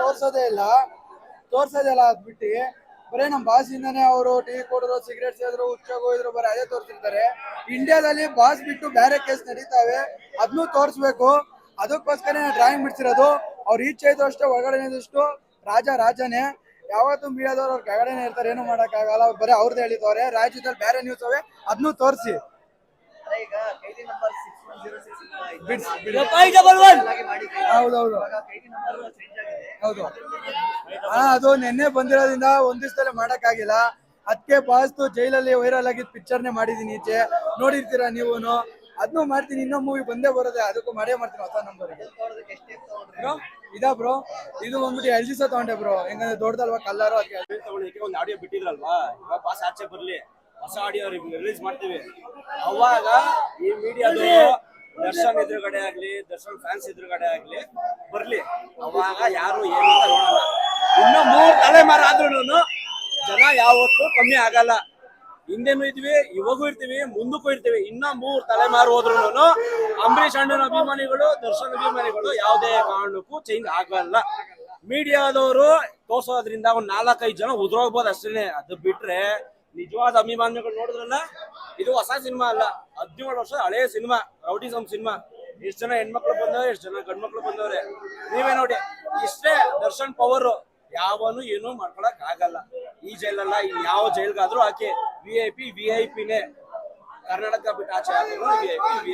ತೋರ್ಸೋದೇ ಇಲ್ಲ. ತೋರ್ಸೋದೇ ಇಲ್ಲ ಅದ್ಬಿಟ್ಟು ಬರೀ ನಮ್ಮ ಬಾಸಿಂದನೇ ಅವರು ಟೀ ಕೊಡೋರು ಸಿಗರೇಟ್ ಸೇದ್ರು ಹುಚ್ಚೋಗು ಹೋಗಿದ್ರು ಬರೀ ಅದೇ ತೋರಿಸಿರ್ತಾರೆ. ಇಂಡಿಯಾದಲ್ಲಿ ಬಾಸ್ ಬಿಟ್ಟು ಬೇರೆ ಕೇಸ್ ನಡೀತಾವೆ. ಅದನ್ನೂ ತೋರಿಸ್ಬೇಕು. ಅದಕ್ಕೋಸ್ಕರ ಡ್ರಾಯಿಂಗ್ ಬಿಡ್ಸಿರೋದು. ಅವ್ರು ಈಚೆ ಇದ್ದು ಅಷ್ಟೇ ಒಳಗಡೆ ರಾಜ ರಾಜನೇ. ಯಾವತ್ತೂ ಮೀಡಿಯಾದವ್ರು ಅವ್ರ ಕೆಳಗಡೆನೆ ಇರ್ತಾರೆ, ಏನು ಮಾಡೋಕ್ಕಾಗಲ್ಲ. ಬರೀ ಅವ್ರದ್ದು ಹೇಳಿದವ್ರೆ. ರಾಜ್ಯದಲ್ಲಿ ಬೇರೆ ನ್ಯೂಸ್ ಅವೆ ಅದನ್ನೂ ತೋರಿಸಿ. ಈಗ ನಂಬರ್ ಹೌದೌದು. ಹೌದು. ಹಾ ಅದು ನಿನ್ನೆ ಬಂದಿರೋದ್ರಿಂದ ಒಂದ್ ಮಾಡಕ್ ಮಾಡಕ್ಕಾಗಿಲ್ಲ. ಅದಕ್ಕೆ ಬಾಸ್ತು ಜೈಲಲ್ಲಿ ವೈರಲ್ ಆಗಿದ್ ಪಿಕ್ಚರ್ನೇ ಮಾಡಿದೀನಿ ಈಚೆ. ನೋಡಿರ್ತೀರಾ ನೀವುನು? ಅದನ್ನು ಮಾಡ್ತೀನಿ ಇನ್ನೂ ಮೂವಿ ಬಂದೇ ಬರುತ್ತೆ ಅದಕ್ಕೂ ಮಾಡೇ ಮಾಡ್ತೀನಿ ಹೊಸ ನಂಬರ್ ಬ್ರೋ ಇದಾ ಬ್ರೋ ಇದು ಬಂದ್ಬಿಟ್ಟು ಎಲ್ ದಿವಸ ತಗೊಂಡೆ ಬ್ರೋ ಹೆಂಗಂದ್ರೆ ದೊಡ್ಡದಲ್ವಾ ಕಲ್ಲರು ಅದಕ್ಕೆ ತಗೊಳ್ಳಿಕ್ಕೆ ಒಂದು ಆಡಿಯೋ ಬಿಟ್ಟಿದ್ರಲ್ವಾ? ಇವಾಗ ಪಾಸ್ ಆಚೆ ಬರ್ಲಿ. ಹೊಸ ಆಡಿಯೋ ರಿಲೀಸ್ ಮಾಡ್ತೀವಿ. ಅವಾಗ ಈ ಮೀಡಿಯಾದು ದರ್ಶನ್ ಎದುರುಗಡೆ ಆಗ್ಲಿ, ದರ್ಶನ್ ಫ್ಯಾನ್ಸ್ ಎದುರುಗಡೆ ಆಗ್ಲಿ, ಬರ್ಲಿ. ಅವಾಗ ಯಾರು ಏನು ಅಂತ ನೋಡಲ್ಲ. ಇನ್ನು ಮೂರು ತಲೆಮಾರು ಆದ್ರೂ ಜನ ಯಾವತ್ತೂ ಕಮ್ಮಿ ಆಗಲ್ಲ. ಹಿಂದೆನೂ ಇದ್ವಿ, ಇವಾಗೂ ಇರ್ತೀವಿ, ಮುಂದಕ್ಕೂ ಇರ್ತೀವಿ. ಇನ್ನ ಮೂರ್ ತಲೆಮಾರು ಹೋದ್ರೂ ಅಂಬರೀಷ್ ಅಣ್ಣನ ಅಭಿಮಾನಿಗಳು, ದರ್ಶನ್ ಅಭಿಮಾನಿಗಳು ಯಾವುದೇ ಕಾರಣಕ್ಕೂ ಚೇಂಜ್ ಆಗಲ್ಲ. ಮೀಡಿಯಾದವರು ತೋರ್ಸೋದ್ರಿಂದ ಒಂದ್ ನಾಲ್ಕೈದು ಜನ ಉದ್ರೋಗ್ಬೋದು ಅಷ್ಟೇನೆ. ಅದು ಬಿಟ್ರೆ ನಿಜವಾದ ಅಭಿಮಾನಿಗಳು ನೋಡಿದ್ರಲ್ಲ ಇದು ಹೊಸ ಸಿನಿಮಾ ಅಲ್ಲ, ಹದಿನೇಳು ವರ್ಷ ಹಳೆಯ ಸಿನಿಮಾ ರೌಡಿಸಮ್ ಸಿನಿಮಾ. ಎಷ್ಟು ಜನ ಹೆಣ್ಮಕ್ಳು ಬಂದವ್ರೆ ಎಷ್ಟ್ ಜನ ಗಂಡ್ಮಕ್ಳು ಬಂದವ್ರೆ. ನೀವೇ ನೋಡಿ, ಇಷ್ಟೇ ದರ್ಶನ್ ಪವರ್ ಯಾವನು ಏನು ಮಾಡ್ಕೊಳಕ್ ಆಗಲ್ಲ ಈ ಜೈಲಲ್ಲ ಯಾವ ಜೈಲ್ಗಾದ್ರೂ ಆಕೆ V I P V I ಪಿನೇ Karnataka ಬಿಟ್ಟು ಆಚೆ ಹಾಕಿದ್ರು ವಿ ಐ ಪಿ ವಿ